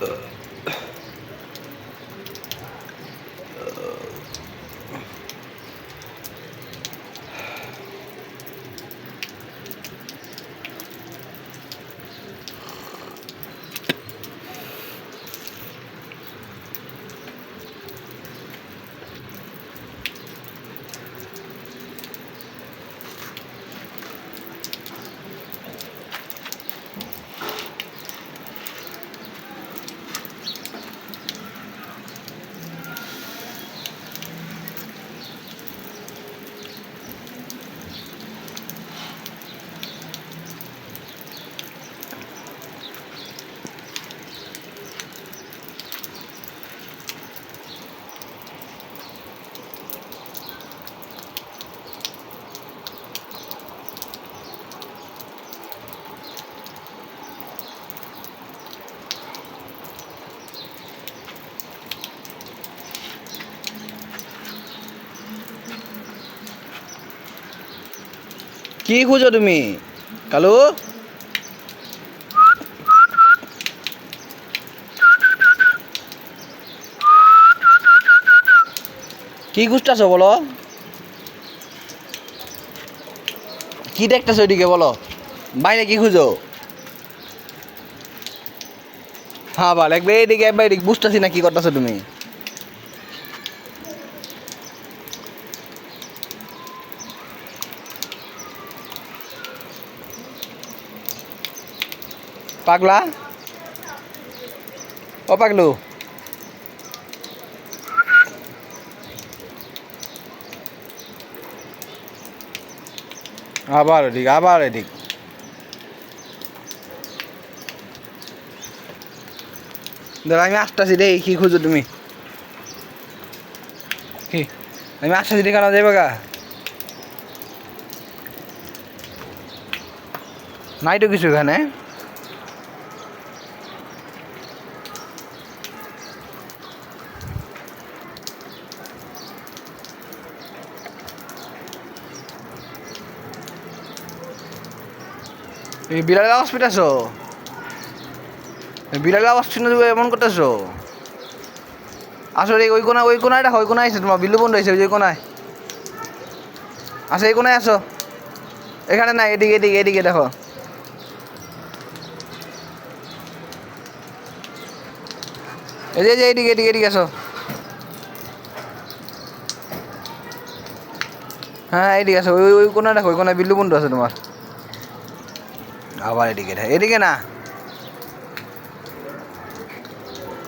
Так. কি খুঁজো তুমি? কালু? কি খুঁজতেছো বলো? কি দেখতেছো ওইদিকে বলো? বাইরে কি খুঁজো? হ্যাঁ বল একবার এদিকে একবার এদিকে, বুঝতেছি না কি করতেছো তুমি। পাগলা? ও পাগলু। আবার এদিক আবার এদিক। দাদা আমি আসতেছি রে কি খুঁজো তুমি? কি? আমি আসতেছি রে কেন যাবে গা। নাই তো কিছু এখানে? তুমি বিড়ালের আওয়াজ পেতেছো বিড়ালের আওয়াজ শুনে তুমি এমন করতেছো? আসলে ওই কোনায় ওই কোনায় দেখো, ওই কোনায় আছে তোমার বিল্লু বন্ধু হয়েছে ওই কোনায়। আসো, এই কোনায় আসো। এখানে না এদিকে এদিকে এদিকে দেখো। এই এই যে, এদিকে এদিকে এদিকে আসো। হ্যাঁ এদিকে আসো, ওই ওই কোনায় দেখো, ওই কোনায় বিল্লু বন্ধু আছে তোমার। আবার এদিকে এদিকে না।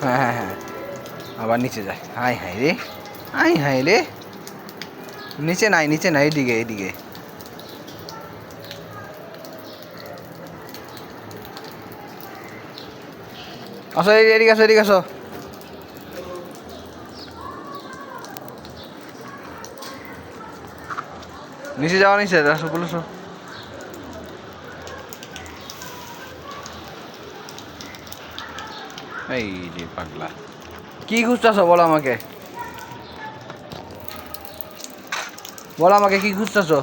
হ্যাঁ হ্যাঁ হ্যাঁ। আবার নিচে যায়। হাই হাই রে, হাই হাই রে। নিচে নাই নিচে নাই, এদিকে এদিকে। আসো এদিকে আসো এদিকে আসো। নিচে যাওয়া নিচে, আসো, বলো এই রে পাগলা। কি খুঁজতেছো বলো আমাকে? বলো আমাকে কি খুঁজতেছো?